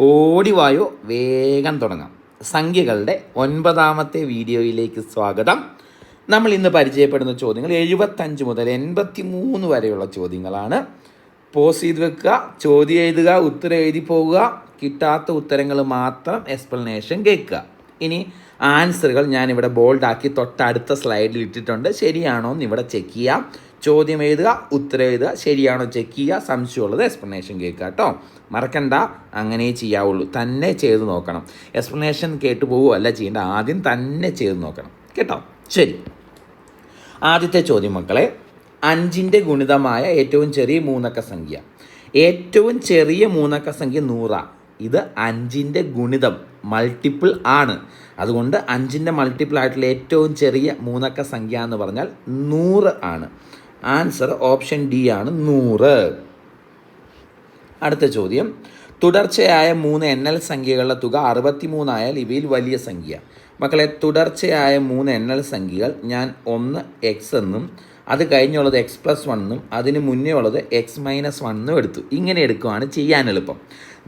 ഓടിവായോ? വേഗം തുടങ്ങാം. സംഖ്യകളുടെ ഒൻപതാമത്തെ വീഡിയോയിലേക്ക് സ്വാഗതം. നമ്മൾ ഇന്ന് പരിചയപ്പെടുന്ന ചോദ്യങ്ങൾ എഴുപത്തഞ്ച് മുതൽ എൺപത്തി മൂന്ന് വരെയുള്ള ചോദ്യങ്ങളാണ്. പോസ് ചെയ്ത് വെക്കുക ചോദ്യം എഴുതുക ഉത്തരം എഴുതി പോവുക. കിട്ടാത്ത ഉത്തരങ്ങൾ മാത്രം എക്സ്പ്ലനേഷൻ കേൾക്കുക. ഇനി ആൻസറുകൾ ഞാനിവിടെ ബോൾഡാക്കി തൊട്ടടുത്ത സ്ലൈഡിൽ ഇട്ടിട്ടുണ്ട്. ശരിയാണോ എന്ന് ഇവിടെ ചെക്ക് ചെയ്യാം. ചോദ്യം എഴുതുക ഉത്തരം എഴുതുക ശരിയാണോ ചെക്ക് ചെയ്യുക സംശയമുള്ളത് എക്സ്പ്ലനേഷൻ കേൾക്കുക കേട്ടോ മറക്കണ്ട അങ്ങനെ ചെയ്യാവുള്ളൂ. തന്നെ ചെയ്ത് നോക്കണം. എക്സ്പ്ലനേഷൻ കേട്ട് പോവുകയല്ല ചെയ്യേണ്ട ആദ്യം തന്നെ ചെയ്ത് നോക്കണം. കേട്ടോ? ശരി. ആദ്യത്തെ ചോദ്യം മക്കളെ അഞ്ചിന്റെ ഗുണിതമായ ഏറ്റവും ചെറിയ മൂന്നക്ക സംഖ്യ. ഏറ്റവും ചെറിയ മൂന്നക്ക സംഖ്യ നൂറാണ് ഇത് അഞ്ചിന്റെ ഗുണിതം മൾട്ടിപ്പിൾ ആണ്. അതുകൊണ്ട് അഞ്ചിന്റെ മൾട്ടിപ്പിൾ ആയിട്ടുള്ള ഏറ്റവും ചെറിയ മൂന്നക്ക സംഖ്യ എന്ന് പറഞ്ഞാൽ നൂറ് ആണ്. ആൻസർ ഓപ്ഷൻ ഡി ആണ് നൂറ്. അടുത്ത ചോദ്യം. തുടർച്ചയായ മൂന്ന് എൻ എൽ സംഖ്യകളുടെ തുക അറുപത്തിമൂന്നായാൽ ഇവയിൽ വലിയ സംഖ്യ. മക്കളെ തുടർച്ചയായ മൂന്ന് എൻ എൽ സംഖ്യകൾ ഞാൻ ഒന്ന് എക്സ് എന്നും അത് കഴിഞ്ഞുള്ളത് എക്സ് പ്ലസ് വണ്ണും അതിന് മുന്നേ ഉള്ളത് എക്സ് മൈനസ് വണ്ണും എടുത്തു. ഇങ്ങനെ എടുക്കുവാണ് ചെയ്യാൻ എളുപ്പം.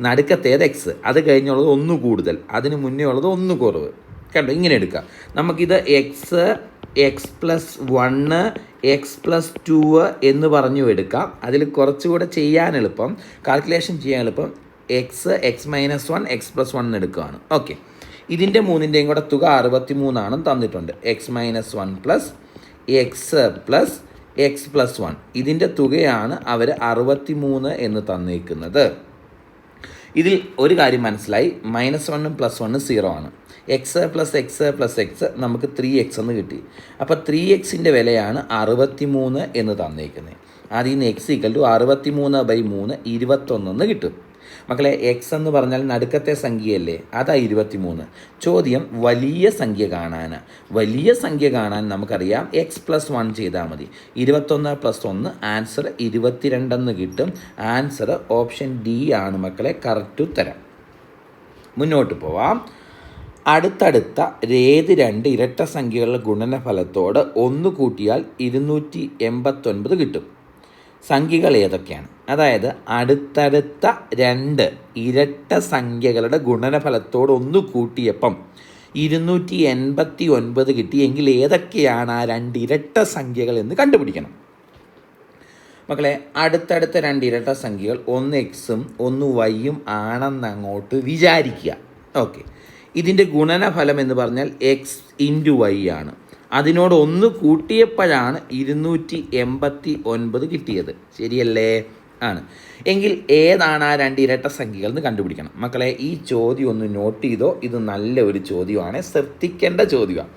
നടുക്കത്തേത് എക്സ് അത് കഴിഞ്ഞുള്ളത് ഒന്ന് കൂടുതൽ അതിന് മുന്നേ ഉള്ളത് ഒന്ന് കുറവ്. കണ്ടോ? ഇങ്ങനെ എടുക്കുക നമുക്കിത് x x plus one x plus two എന്ന് പറഞ്ഞു എടുക്കാം. അതിൽ കുറച്ചുകൂടെ ചെയ്യാൻ എളുപ്പം. കാൽക്കുലേഷൻ ചെയ്യാൻ എളുപ്പം. X x minus one x plus one എടുക്കുകയാണ്. ഓക്കെ ഇതിന്റെ മൂന്നിന്റെയും കൂടെ തുക അറുപത്തി മൂന്നാണെന്ന് തന്നിട്ടുണ്ട്. X minus one plus x plus x plus one ഇതിന്റെ തുകയാണ് അവർ അറുപത്തി മൂന്ന് എന്ന് തന്നിരിക്കുന്നത് ഇതിൽ ഒരു കാര്യം മനസ്സിലായി. മൈനസ് വണ്ണും പ്ലസ് വണ്ണും സീറോ ആണ്. X plus x plus x നമുക്ക് ത്രീ എക്സ് എന്ന് കിട്ടി. അപ്പോൾ ത്രീ എക്സിന്റെ വിലയാണ് അറുപത്തി മൂന്ന് എന്ന് തന്നേക്കുന്നത് അതിൽ നിന്ന് എക്സ് ഈക്വൽ ടു അറുപത്തി മൂന്ന് ബൈ മൂന്ന് ഇരുപത്തൊന്നെന്ന് കിട്ടും. മക്കളെ എക്സ് എന്ന് പറഞ്ഞാൽ നടുക്കത്തെ സംഖ്യയല്ലേ? അതാ ഇരുപത്തി മൂന്ന് ചോദ്യം വലിയ സംഖ്യ കാണാനാണ് വലിയ സംഖ്യ കാണാൻ നമുക്കറിയാം എക്സ് പ്ലസ് വൺ ചെയ്താൽ മതി. ഇരുപത്തൊന്ന് പ്ലസ് ഒന്ന് ആൻസർ ഇരുപത്തിരണ്ടെന്ന് കിട്ടും. ആൻസർ ഓപ്ഷൻ ഡി ആണ് മക്കളെ കറക്റ്റ് ഉത്തരം. മുന്നോട്ട് പോവാം. അടുത്തടുത്ത ഏത് രണ്ട് ഇരട്ട സംഖ്യകളുടെ ഗുണനഫലത്തോട് ഒന്ന് കൂട്ടിയാൽ ഇരുന്നൂറ്റി എൺപത്തൊൻപത് കിട്ടും. സംഖ്യകൾ ഏതൊക്കെയാണ്? അതായത് അടുത്തടുത്ത രണ്ട് ഇരട്ട സംഖ്യകളുടെ ഗുണനഫലത്തോട് ഒന്ന് കൂട്ടിയപ്പം ഇരുന്നൂറ്റി എൺപത്തി ഒൻപത് കിട്ടിയെങ്കിൽ ഏതൊക്കെയാണ് ആ രണ്ട് ഇരട്ട സംഖ്യകൾ എന്ന് കണ്ടുപിടിക്കണം. മക്കളെ അടുത്തടുത്ത രണ്ട് ഇരട്ട സംഖ്യകൾ ഒന്ന് എക്സും ഒന്ന് വൈയും ആണെന്ന് അങ്ങോട്ട് വിചാരിക്കുക. ഓക്കെ. ഇതിന്റെ ഗുണനഫലം എന്ന് പറഞ്ഞാൽ എക്സ് ഇന്റു വൈ ആണ്. അതിനോട് ഒന്ന് കൂട്ടിയപ്പോഴാണ് ഇരുന്നൂറ്റി എൺപത്തി ഒൻപത് കിട്ടിയത്. ശരിയല്ലേ? ആണ്. എങ്കിൽ ഏതാണ് ആ രണ്ട് ഇരട്ട സംഖ്യകൾ എന്ന് കണ്ടുപിടിക്കണം. മക്കളെ ഈ ചോദ്യം ഒന്ന് നോട്ട് ചെയ്തോ? ഇത് നല്ല ഒരു ചോദ്യമാണ്. ശ്രദ്ധിക്കേണ്ട ചോദ്യമാണ്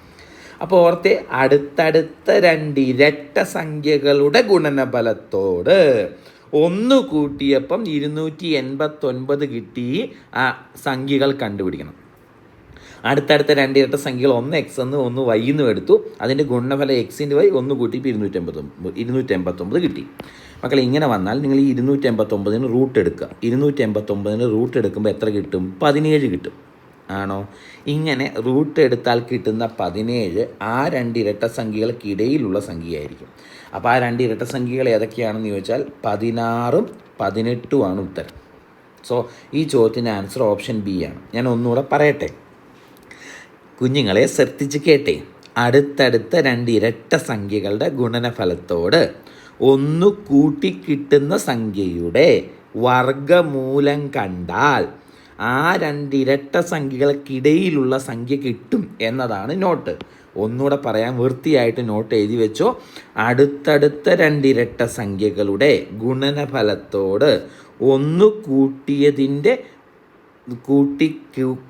അപ്പോൾ ഓർത്തെ അടുത്തടുത്ത രണ്ട് ഇരട്ട സംഖ്യകളുടെ ഗുണനഫലത്തോട് ഒന്ന് കൂട്ടിയപ്പം ഇരുന്നൂറ്റി എൺപത്തൊൻപത് കിട്ടി ആ സംഖ്യകൾ കണ്ടുപിടിക്കണം. അടുത്തടുത്ത രണ്ട് ഇരട്ട സംഖ്യകൾ ഒന്ന് എക്സ് എന്ന് ഒന്ന് വൈ എന്നും എടുത്തു. അതിന്റെ ഗുണഫലം എക്സിന്റെ വൈ ഒന്ന് കൂട്ടിയപ്പോൾ ഇരുന്നൂറ്റമ്പത്തൊമ്പത് ഇരുന്നൂറ്റമ്പത്തൊമ്പത് കിട്ടി. മക്കളെ ഇങ്ങനെ വന്നാൽ നിങ്ങൾ ഈ ഇരുന്നൂറ്റമ്പത്തൊമ്പതിന് റൂട്ട് എടുക്കുക. ഇരുന്നൂറ്റമ്പത്തൊമ്പതിന് റൂട്ട് എടുക്കുമ്പോൾ എത്ര കിട്ടും? പതിനേഴ് കിട്ടും. ആണോ? ഇങ്ങനെ റൂട്ട് എടുത്താൽ കിട്ടുന്ന പതിനേഴ് ആ രണ്ട് ഇരട്ട സംഖ്യകൾക്കിടയിലുള്ള സംഖ്യയായിരിക്കും. അപ്പോൾ ആ രണ്ട് ഇരട്ട സംഖ്യകൾ ഏതൊക്കെയാണെന്ന് ചോദിച്ചാൽ പതിനാറും പതിനെട്ടുമാണ് ഉത്തരം. സോ ഈ ചോദ്യത്തിന്റെ ആൻസർ ഓപ്ഷൻ ബി ആണ്. ഞാൻ ഒന്നുകൂടെ പറയട്ടെ? കുഞ്ഞുങ്ങളെ ശ്രദ്ധിച്ച് കേട്ടെ. അടുത്തടുത്ത രണ്ട് ഇരട്ട സംഖ്യകളുടെ ഗുണനഫലത്തോട് ഒന്ന് കൂട്ടിക്കിട്ടുന്ന സംഖ്യയുടെ വർഗമൂലം കണ്ടാൽ ആ രണ്ട് ഇരട്ട സംഖ്യകൾക്കിടയിലുള്ള സംഖ്യ കിട്ടും എന്നതാണ് നോട്ട്. ഒന്നുകൂടെ പറയാൻ വൃത്തിയായിട്ട് നോട്ട് എഴുതി വെച്ചോ. അടുത്തടുത്ത രണ്ട് ഇരട്ട സംഖ്യകളുടെ ഗുണനഫലത്തോട് ഒന്ന് കൂട്ടിയതിന്റെ കൂട്ടി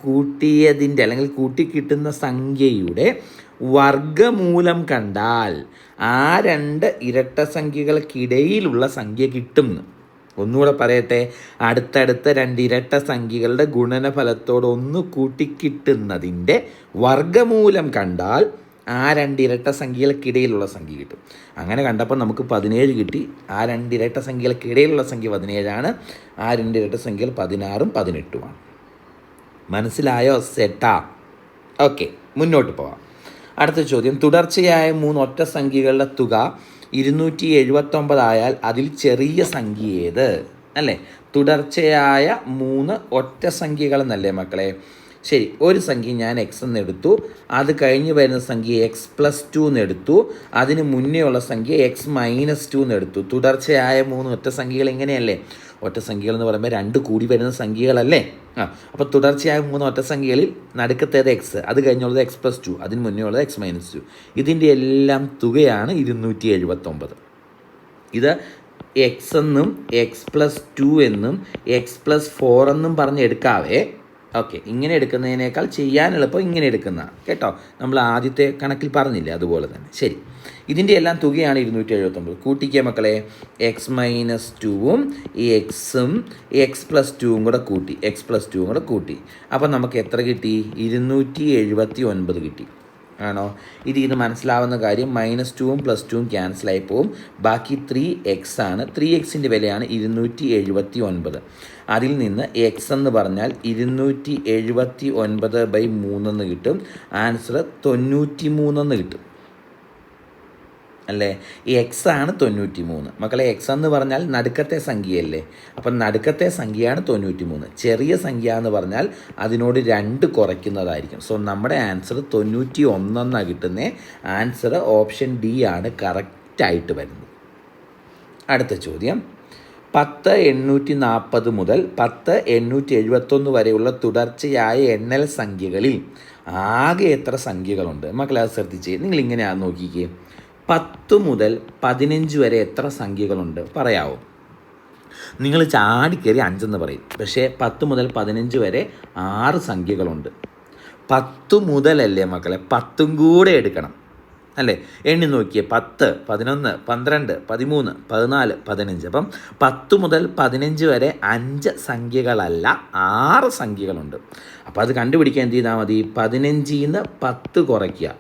കൂട്ടിയതിന്റെ അല്ലെങ്കിൽ കൂട്ടിക്കിട്ടുന്ന സംഖ്യയുടെ വർഗമൂലം കണ്ടാൽ ആ രണ്ട് ഇരട്ട സംഖ്യകൾക്കിടയിലുള്ള സംഖ്യ കിട്ടും ഒന്നുകൂടെ പറയട്ടെ. അടുത്തടുത്ത രണ്ട് ഇരട്ട സംഖ്യകളുടെ ഗുണനഫലത്തോട് ഒന്ന് കൂട്ടിക്കിട്ടുന്നതിന്റെ വർഗമൂലം കണ്ടാൽ ആ രണ്ട് ഇരട്ട സംഖ്യകൾക്കിടയിലുള്ള സംഖ്യ കിട്ടും. അങ്ങനെ കണ്ടപ്പോൾ നമുക്ക് പതിനേഴ് കിട്ടി. ആ രണ്ട് ഇരട്ട സംഖ്യകൾക്കിടയിലുള്ള സംഖ്യ പതിനേഴാണ്. ആ രണ്ട് ഇരട്ട സംഖ്യകൾ പതിനാറും പതിനെട്ടുമാണ്. മനസ്സിലായോ? സെട്ടാ. ഓക്കെ മുന്നോട്ട് പോവാം. അടുത്ത ചോദ്യം. തുടർച്ചയായ മൂന്ന് ഒറ്റ സംഖ്യകളുടെ തുക ഇരുന്നൂറ്റി എഴുപത്തൊമ്പതായാൽ അതിൽ ചെറിയ സംഖ്യ ഏത്? അല്ലേ? തുടർച്ചയായ മൂന്ന് ഒറ്റ സംഖ്യകൾ എന്നല്ലേ മക്കളെ? ശരി ഒരു സംഖ്യ ഞാൻ എക്സ് എന്ന് എടുത്തു. അത് കഴിഞ്ഞ് വരുന്ന സംഖ്യ എക്സ് പ്ലസ് ടു എന്ന് എടുത്തു. അതിന് മുന്നേ ഉള്ള സംഖ്യ എക്സ് മൈനസ് ടു എന്ന് എടുത്തു. തുടർച്ചയായ മൂന്ന് ഒറ്റ സംഖ്യകൾ ഇങ്ങനെയല്ലേ? ഒറ്റ സംഖ്യകൾ എന്ന് പറയുമ്പോൾ രണ്ട് കൂടി വരുന്ന സംഖ്യകളല്ലേ? ആ അപ്പോൾ തുടർച്ചയായ മൂന്ന് ഒറ്റ സംഖ്യകളിൽ നടുക്കത്തേത് എക്സ് അത് കഴിഞ്ഞുള്ളത് എക്സ് പ്ലസ് ടു അതിന് മുന്നേ ഉള്ളത് എക്സ് മൈനസ് ടു ഇതിന്റെ എല്ലാം തുകയാണ് ഇരുന്നൂറ്റി എഴുപത്തൊമ്പത് ഇത് എക്സ് എന്നും എക്സ് പ്ലസ് ടു എന്നും എക്സ് പ്ലസ് ഫോർ എന്നും പറഞ്ഞ് എടുക്കാവേ. ഓക്കെ ഇങ്ങനെ എടുക്കുന്നതിനേക്കാൾ ചെയ്യാൻ എളുപ്പം ഇങ്ങനെ എടുക്കുന്നതാണ് കേട്ടോ? നമ്മൾ ആദ്യത്തെ കണക്കിൽ പറഞ്ഞില്ല അതുപോലെ തന്നെ. ശരി. ഇതിന്റെ എല്ലാം തുകയാണ് ഇരുന്നൂറ്റി എഴുപത്തൊമ്പത് കൂട്ടിക്കുക മക്കളെ എക്സ് മൈനസ് ടുവും എക്സും എക്സ് പ്ലസ് ടുവും കൂടെ കൂട്ടി. എക്സ് പ്ലസ് ടുവും കൂടെ കൂട്ടി. അപ്പോൾ നമുക്ക് എത്ര കിട്ടി? ഇരുന്നൂറ്റി എഴുപത്തി ഒൻപത് കിട്ടി. ആണോ? ഇത് ഇത് മനസ്സിലാവുന്ന കാര്യം മൈനസ് ടുവും പ്ലസ് ടുവും ക്യാൻസലായി പോവും. ബാക്കി ത്രീ എക്സ് ആണ്. ത്രീ എക്സിന്റെ വിലയാണ് ഇരുന്നൂറ്റി എഴുപത്തി ഒൻപത് അതിൽ നിന്ന് എക്സ് എന്ന് പറഞ്ഞാൽ ഇരുന്നൂറ്റി എഴുപത്തി ഒൻപത് ബൈ മൂന്നെന്ന് കിട്ടും. ആൻസർ തൊണ്ണൂറ്റി മൂന്നെന്ന് കിട്ടും. അല്ലേ? ഈ എക്സ് ആണ് തൊണ്ണൂറ്റി മൂന്ന് മക്കളെ എക്സ് എന്ന് പറഞ്ഞാൽ നടുക്കത്തെ സംഖ്യയല്ലേ? അപ്പം നടുക്കത്തെ സംഖ്യയാണ് തൊണ്ണൂറ്റി മൂന്ന് ചെറിയ സംഖ്യ എന്ന് പറഞ്ഞാൽ അതിനോട് രണ്ട് കുറയ്ക്കുന്നതായിരിക്കും. സോ നമ്മുടെ ആൻസർ തൊണ്ണൂറ്റി ഒന്നെന്നാണ് കിട്ടുന്നത് ആൻസർ ഓപ്ഷൻ ഡി ആണ് കറക്റ്റായിട്ട് വരുന്നത്. അടുത്ത ചോദ്യം. പത്ത് എണ്ണൂറ്റി നാൽപ്പത് മുതൽ പത്ത് എണ്ണൂറ്റി എഴുപത്തൊന്ന് വരെയുള്ള തുടർച്ചയായ എണ്ണൽ സംഖ്യകളിൽ ആകെ എത്ര സംഖ്യകളുണ്ട്? മക്കളെ അത് ശ്രദ്ധിച്ച്. നിങ്ങൾ ഇങ്ങനെയാണ് നോക്കിക്കേ. പത്ത് മുതൽ പതിനഞ്ച് വരെ എത്ര സംഖ്യകളുണ്ട്? പറയാവോ? നിങ്ങൾ ചാടിക്കയറി അഞ്ചെന്ന് പറയും. പക്ഷേ പത്ത് മുതൽ പതിനഞ്ച് വരെ ആറ് സംഖ്യകളുണ്ട്. പത്ത് മുതലല്ലേ മക്കളെ? പത്തും കൂടെ എടുക്കണം. അല്ലേ? എണ്ണി നോക്കിയേ. പത്ത് പതിനൊന്ന് പന്ത്രണ്ട് പതിമൂന്ന് പതിനാല് പതിനഞ്ച്. അപ്പം പത്ത് മുതൽ പതിനഞ്ച് വരെ അഞ്ച് സംഖ്യകളല്ല ആറ് സംഖ്യകളുണ്ട്. അപ്പോൾ അത് കണ്ടുപിടിക്കാൻ എന്ത് ചെയ്താൽ മതി? പതിനഞ്ചിൽ നിന്ന് പത്ത് കുറയ്ക്കുക.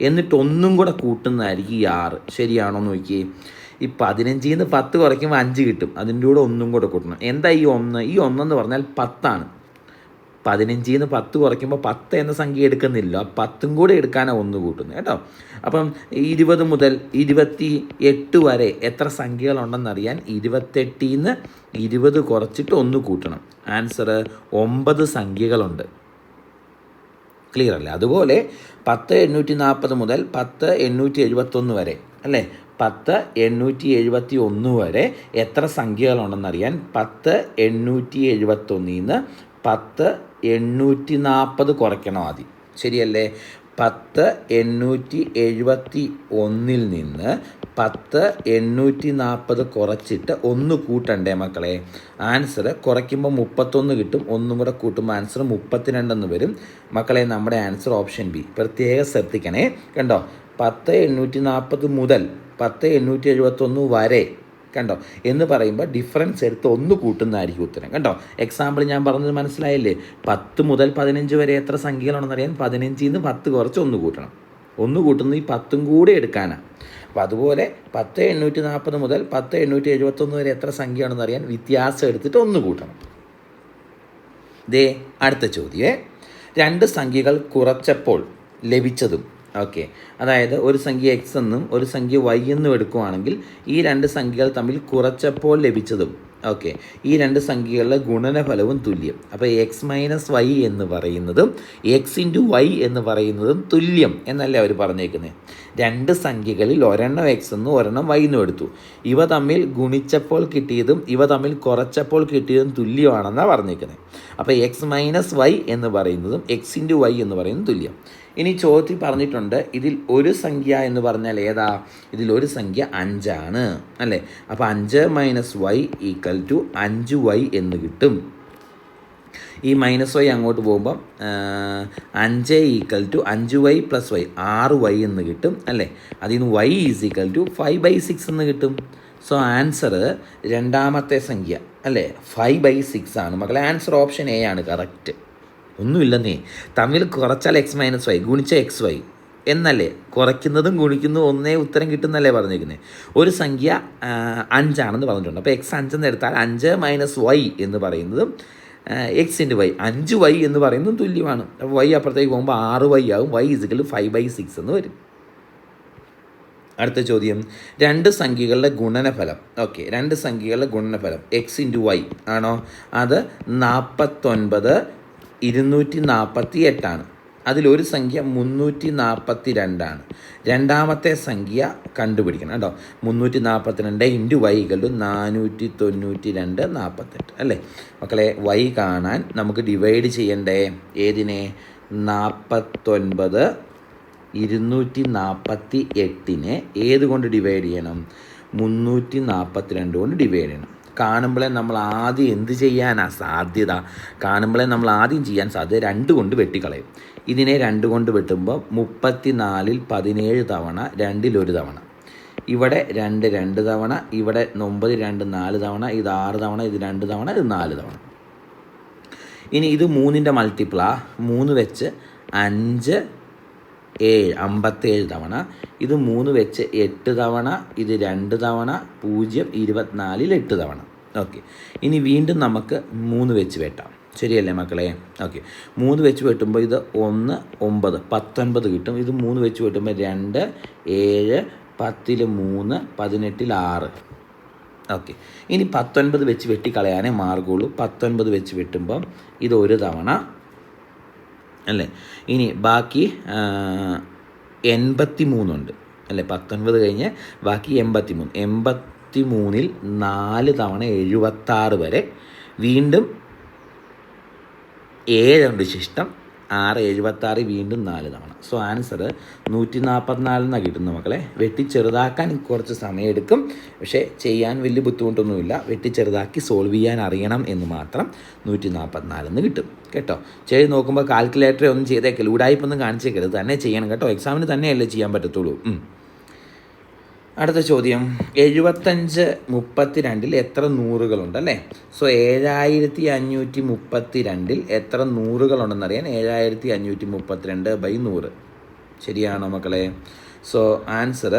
എന്നിട്ട് ഒന്നും കൂടെ കൂട്ടുന്നതായിരിക്കും ഈ ആറ്. ശരിയാണോ നോക്കി നോക്കിയേ. ഈ പതിനഞ്ചിൽ നിന്ന് പത്ത് കുറയ്ക്കുമ്പോൾ അഞ്ച് കിട്ടും. അതിന്റെ കൂടെ ഒന്നും കൂടെ കൂട്ടണം. എന്താ ഈ ഒന്ന്? ഈ ഒന്നെന്ന് പറഞ്ഞാൽ പത്താണ്. പതിനഞ്ചിൽ നിന്ന് പത്ത് കുറയ്ക്കുമ്പോൾ പത്ത് എന്ന സംഖ്യ എടുക്കുന്നില്ല. പത്തും കൂടെ എടുക്കാനാണ് ഒന്ന് കൂട്ടുന്നത് കേട്ടോ. അപ്പം ഇരുപത് മുതൽ ഇരുപത്തി എട്ട് വരെ എത്ര സംഖ്യകളുണ്ടെന്നറിയാൻ ഇരുപത്തെട്ടിൽ നിന്ന് ഇരുപത് കുറച്ചിട്ട് ഒന്ന് കൂട്ടണം. ആൻസർ ഒമ്പത് സംഖ്യകളുണ്ട്. ക്ലിയർ അല്ലേ? അതുപോലെ പത്ത് എണ്ണൂറ്റി നാൽപ്പത് മുതൽ പത്ത് എണ്ണൂറ്റി എഴുപത്തൊന്ന് വരെ അല്ലേ? പത്ത് എണ്ണൂറ്റി എഴുപത്തി ഒന്ന് വരെ എത്ര സംഖ്യകളുണ്ടെന്നറിയാൻ പത്ത് എണ്ണൂറ്റി എഴുപത്തൊന്നിൽ നിന്ന് പത്ത് എണ്ണൂറ്റി നാൽപ്പത് കുറയ്ക്കണം ആദ്യം. ശരിയല്ലേ? പത്ത് എണ്ണൂറ്റി എഴുപത്തി ഒന്നിൽ നിന്ന് പത്ത് എണ്ണൂറ്റി നാൽപ്പത് കുറച്ചിട്ട് ഒന്ന് കൂട്ടണ്ടേ മക്കളെ? ആൻസർ കുറയ്ക്കുമ്പോൾ മുപ്പത്തൊന്ന് കിട്ടും ഒന്നും കൂടെ കൂട്ടുമ്പോൾ ആൻസർ മുപ്പത്തിരണ്ടെന്ന് വരും. മക്കളെ നമ്മുടെ ആൻസർ ഓപ്ഷൻ ബി. പ്രത്യേകം ശ്രദ്ധിക്കണേ. കണ്ടോ? പത്ത് എണ്ണൂറ്റി നാൽപ്പത് മുതൽ പത്ത് എണ്ണൂറ്റി എഴുപത്തൊന്ന് വരെ കണ്ടോ? എന്ന് പറയുമ്പോൾ ഡിഫറൻസ് എടുത്ത് ഒന്ന് കൂട്ടുന്നതായിരിക്കും ഉത്തരം. കണ്ടോ? എക്സാമ്പിൾ ഞാൻ പറഞ്ഞത് മനസ്സിലായില്ലേ? പത്ത് മുതൽ പതിനഞ്ച് വരെ എത്ര സംഖ്യകളാണെന്നറിയാൻ അറിയാൻ പതിനഞ്ചിൽ നിന്ന് പത്ത് കുറച്ച് ഒന്ന് കൂട്ടണം. ഒന്ന് കൂട്ടുന്നത് ഈ പത്തും കൂടെ എടുക്കാനാണ് അപ്പോൾ അതുപോലെ പത്ത് എണ്ണൂറ്റി നാൽപ്പത് മുതൽ പത്ത് എണ്ണൂറ്റി എഴുപത്തൊന്ന് വരെ എത്ര സംഖ്യയാണെന്ന് അറിയാൻ വ്യത്യാസം എടുത്തിട്ട് ഒന്ന് കൂട്ടണം. ദേ അടുത്ത ചോദ്യമേ രണ്ട് സംഖ്യകൾ കുറച്ചപ്പോൾ ലഭിച്ചതും ഓക്കെ അതായത് ഒരു സംഖ്യ എക്സ് എന്നും ഒരു സംഖ്യ വൈ എന്നും എടുക്കുവാണെങ്കിൽ ഈ രണ്ട് സംഖ്യകൾ തമ്മിൽ കുറച്ചപ്പോൾ ലഭിച്ചതും. ഓക്കെ ഈ രണ്ട് സംഖ്യകളുടെ ഗുണനഫലവും തുല്യം. അപ്പോൾ എക്സ് മൈനസ് വൈ എന്ന് പറയുന്നതും എക്സ് ഇന്റു വൈ എന്ന് പറയുന്നതും തുല്യം എന്നല്ലേ അവർ പറഞ്ഞേക്കുന്നത് രണ്ട് സംഖ്യകളിൽ ഒരെണ്ണം എക്സ് എന്നും ഒരെണ്ണം വൈ എന്നും എടുത്തു. ഇവ തമ്മിൽ ഗുണിച്ചപ്പോൾ കിട്ടിയതും ഇവ തമ്മിൽ കുറച്ചപ്പോൾ കിട്ടിയതും തുല്യമാണെന്നാണ് പറഞ്ഞേക്കുന്നത് അപ്പോൾ എക്സ് മൈനസ് വൈ എന്ന് പറയുന്നതും എക്സ് ഇന്റു വൈ എന്ന് പറയുന്നതും തുല്യം. ഇനി ചോദ്യത്തിൽ പറഞ്ഞിട്ടുണ്ട് ഇതിൽ ഒരു സംഖ്യ എന്ന് പറഞ്ഞാൽ ഏതാ? ഇതിൽ ഒരു സംഖ്യ അഞ്ചാണ് അല്ലേ? അപ്പോൾ അഞ്ച് മൈനസ് വൈ ഈക്വൽ ടു അഞ്ച് വൈ എന്ന് കിട്ടും. ഈ മൈനസ് വൈ അങ്ങോട്ട് പോകുമ്പം അഞ്ച് ഈക്വൽ ടു അഞ്ച് വൈ പ്ലസ് വൈ ആറ് വൈ എന്ന് കിട്ടും അല്ലേ? അതിൽ നിന്ന് y is equal to five by six എന്ന് കിട്ടും. സോ ആൻസർ രണ്ടാമത്തെ സംഖ്യ അല്ലേ? ഫൈവ് ബൈ സിക്സ് ആണ്. മക്കളെ ആൻസർ ഓപ്ഷൻ എ ആണ് കറക്റ്റ് ഒന്നുമില്ലെന്നേ. തമ്മിൽ കുറച്ചാൽ എക്സ് മൈനസ് വൈ ഗുണിച്ച എക്സ് വൈ എന്നല്ലേ? കുറയ്ക്കുന്നതും ഗുണിക്കുന്നതും ഒന്നേ ഉത്തരം കിട്ടുന്നല്ലേ പറഞ്ഞിരിക്കുന്നത് ഒരു സംഖ്യ അഞ്ചാണെന്ന് പറഞ്ഞിട്ടുണ്ട്. അപ്പോൾ എക്സ് അഞ്ചെന്ന് എടുത്താൽ അഞ്ച് മൈനസ് വൈ എന്ന് പറയുന്നതും എക്സ് ഇന്റു വൈ അഞ്ച് വൈ എന്ന് പറയുന്നതും തുല്യമാണ്. അപ്പോൾ വൈ അപ്പുറത്തേക്ക് പോകുമ്പോൾ ആറ് വൈ ആവും. Y is equal five by six എന്ന് വരും. അടുത്ത ചോദ്യം. രണ്ട് സംഖ്യകളുടെ ഗുണനഫലം. ഓക്കെ രണ്ട് സംഖ്യകളുടെ ഗുണനഫലം എക്സ് ഇന്റു വൈ ആണോ? അത് നാൽപ്പത്തൊൻപത് ഇരുന്നൂറ്റി നാൽപ്പത്തി എട്ടാണ് അതിലൊരു സംഖ്യ മുന്നൂറ്റി നാൽപ്പത്തി രണ്ടാണ് രണ്ടാമത്തെ സംഖ്യ കണ്ടുപിടിക്കണം കേട്ടോ. മുന്നൂറ്റി നാൽപ്പത്തി രണ്ട് ഇന്റു വൈ ഇകൽ നാനൂറ്റി തൊണ്ണൂറ്റി രണ്ട് നാൽപ്പത്തെട്ട് അല്ലേ? മക്കളെ വൈ കാണാൻ നമുക്ക് ഡിവൈഡ് ചെയ്യണ്ടേ? ഏതിനെ? നാൽപ്പത്തൊൻപത് ഇരുന്നൂറ്റി നാൽപ്പത്തി എട്ടിനെ ഏത് കൊണ്ട് ഡിവൈഡ് ചെയ്യണം? മുന്നൂറ്റി നാൽപ്പത്തി രണ്ട് കൊണ്ട് ഡിവൈഡ് ചെയ്യണം. കാണുമ്പോഴേ നമ്മൾ ആദ്യം എന്ത് ചെയ്യാനാ സാധ്യത? കാണുമ്പോഴേ നമ്മൾ ആദ്യം ചെയ്യാൻ സാധ്യത രണ്ട് കൊണ്ട് വെട്ടിക്കളയും. ഇതിനെ രണ്ട് കൊണ്ട് വെട്ടുമ്പോൾ മുപ്പത്തി നാലിൽ പതിനേഴ് തവണ രണ്ടിലൊരു തവണ. ഇവിടെ രണ്ട് രണ്ട് തവണ. ഇവിടെ ഒമ്പത് രണ്ട് നാല് തവണ. ഇത് ആറ് തവണ. ഇത് രണ്ട് തവണ. ഇത് നാല് തവണ. ഇനി ഇത് മൂന്നിന്റെ മൾട്ടിപ്പിളാ മൂന്ന് വെച്ച് അഞ്ച് ഏഴ് അമ്പത്തേഴ് തവണ. ഇത് മൂന്ന് വെച്ച് എട്ട് തവണ ഇത് രണ്ട് തവണ പൂജ്യം ഇരുപത്തിനാലിൽ എട്ട് തവണ. ഓക്കെ. ഇനി വീണ്ടും നമുക്ക് മൂന്ന് വെച്ച് വെട്ടാം. ശരിയല്ലേ മക്കളെ? ഓക്കെ. മൂന്ന് വെച്ച് വെട്ടുമ്പോൾ ഇത് ഒന്ന് ഒമ്പത് പത്തൊൻപത് കിട്ടും. ഇത് മൂന്ന് വെച്ച് വെട്ടുമ്പോൾ രണ്ട് ഏഴ് പത്തിൽ മൂന്ന് പതിനെട്ടിൽ ആറ്. ഓക്കെ. ഇനി പത്തൊൻപത് വെച്ച് വെട്ടിക്കളയാനേ മാർഗമുള്ളൂ. പത്തൊൻപത് വെച്ച് വെട്ടുമ്പം ഇത് ഒരു തവണ അല്ലേ? ഇനി ബാക്കി എൺപത്തി മൂന്നുണ്ട് അല്ലേ? പത്തൊൻപത് കഴിഞ്ഞ് ബാക്കി എൺപത്തി മൂന്ന് എൺപത്തി മൂന്നിൽ നാല് തവണ എഴുപത്താറ് വരെ വീണ്ടും ഏഴുണ്ട് ശിഷ്ടം ആറ് എഴുപത്താറ് വീണ്ടും നാല് തവണ. സോ ആൻസർ നൂറ്റി നാൽപ്പത്തിനാലെന്നാണ് കിട്ടുന്നത് മക്കളെ. വെട്ടി ചെറുതാക്കാൻ കുറച്ച് സമയമെടുക്കും പക്ഷേ ചെയ്യാൻ വലിയ ബുദ്ധിമുട്ടൊന്നുമില്ല. വെട്ടി ചെറുതാക്കി സോൾവ് ചെയ്യാൻ അറിയണം എന്ന് മാത്രം നൂറ്റി നാൽപ്പത്തിനാലെന്ന് കിട്ടും. കേട്ടോ? ചെയ്ത് നോക്കുമ്പോൾ കാൽക്കുലേറ്റർ ഒന്നും ചെയ്തേക്കില്ല. ഉടായ്പൊന്നും കാണിച്ചേക്കരുത് തന്നെ ചെയ്യണം കേട്ടോ. എക്സാമിന് തന്നെയല്ലേ ചെയ്യാൻ പറ്റത്തുള്ളൂ. അടുത്ത ചോദ്യം. എഴുപത്തഞ്ച് മുപ്പത്തി രണ്ടിൽ എത്ര നൂറുകളുണ്ട് അല്ലേ സോ ഏഴായിരത്തി അഞ്ഞൂറ്റി മുപ്പത്തി രണ്ടിൽ എത്ര നൂറുകളുണ്ടെന്നറിയാൻ ഏഴായിരത്തി അഞ്ഞൂറ്റി മുപ്പത്തിരണ്ട് ബൈ നൂറ്. ശരിയാണോ മക്കളെ? സോ ആൻസർ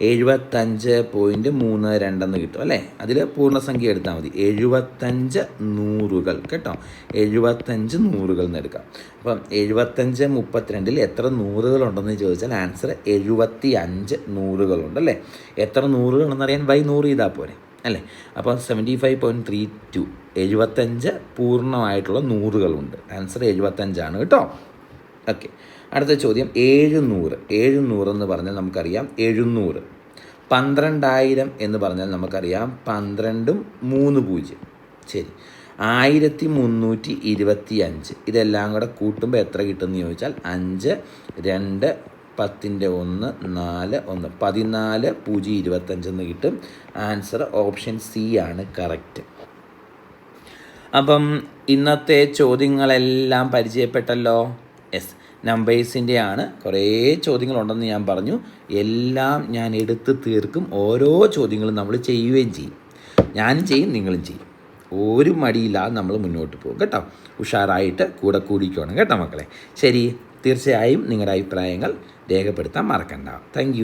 എഴുപത്തഞ്ച് പോയിന്റ് മൂന്ന് രണ്ടെന്ന് കിട്ടും അല്ലേ? അതിൽ പൂർണസംഖ്യ എടുത്താൽ മതി. എഴുപത്തഞ്ച് നൂറുകൾ കേട്ടോ? എഴുപത്തഞ്ച് നൂറുകൾ എന്ന് എടുക്കാം. അപ്പം എഴുപത്തഞ്ച് മുപ്പത്തിരണ്ടിൽ എത്ര നൂറുകളുണ്ടെന്ന് ചോദിച്ചാൽ ആൻസർ എഴുപത്തി അഞ്ച് നൂറുകളുണ്ട് അല്ലേ? എത്ര നൂറുകളുണ്ടെന്നറിയാൻ ബൈ നൂറ് ചെയ്താൽ പോരെ അല്ലേ? അപ്പോൾ seventy five point three two എഴുപത്തഞ്ച് പൂർണമായിട്ടുള്ള നൂറുകളുണ്ട്. ആൻസർ എഴുപത്തഞ്ചാണ് കേട്ടോ? ഓക്കെ അടുത്ത ചോദ്യം എഴുന്നൂറ് എഴുന്നൂറ് എന്ന് പറഞ്ഞാൽ നമുക്കറിയാം എഴുന്നൂറ്. പന്ത്രണ്ടായിരം എന്ന് പറഞ്ഞാൽ നമുക്കറിയാം പന്ത്രണ്ടും മൂന്ന് പൂജ്യം. ശരി. ആയിരത്തി മുന്നൂറ്റി ഇരുപത്തി അഞ്ച് ഇതെല്ലാം കൂടെ കൂട്ടുമ്പോൾ എത്ര കിട്ടുമെന്ന് ചോദിച്ചാൽ അഞ്ച് രണ്ട് പത്തിന്റെ ഒന്ന് നാല് ഒന്ന്. പതിനാല് പൂജ്യം ഇരുപത്തഞ്ചെന്ന് കിട്ടും. ആൻസർ ഓപ്ഷൻ സി ആണ് കറക്റ്റ്. അപ്പം ഇന്നത്തെ ചോദ്യങ്ങളെല്ലാം പരിചയപ്പെട്ടല്ലോ? എസ്. നമ്പേഴ്സിന്റെ ആണ് കുറേ ചോദ്യങ്ങളുണ്ടെന്ന് ഞാൻ പറഞ്ഞു. എല്ലാം ഞാൻ എടുത്ത് തീർക്കും. ഓരോ ചോദ്യങ്ങളും നമ്മൾ ചെയ്യുകയും ചെയ്യും. ഞാനും ചെയ്യും നിങ്ങളും ചെയ്യും. ഒരു മടിയില്ലാതെ നമ്മൾ മുന്നോട്ട് പോകും കേട്ടോ. ഉഷാറായിട്ട് കൂടെ കൂടിക്കണം കേട്ടോ മക്കളെ. ശരി തീർച്ചയായും നിങ്ങളുടെ അഭിപ്രായങ്ങൾ രേഖപ്പെടുത്താൻ മറക്കണ്ട. താങ്ക്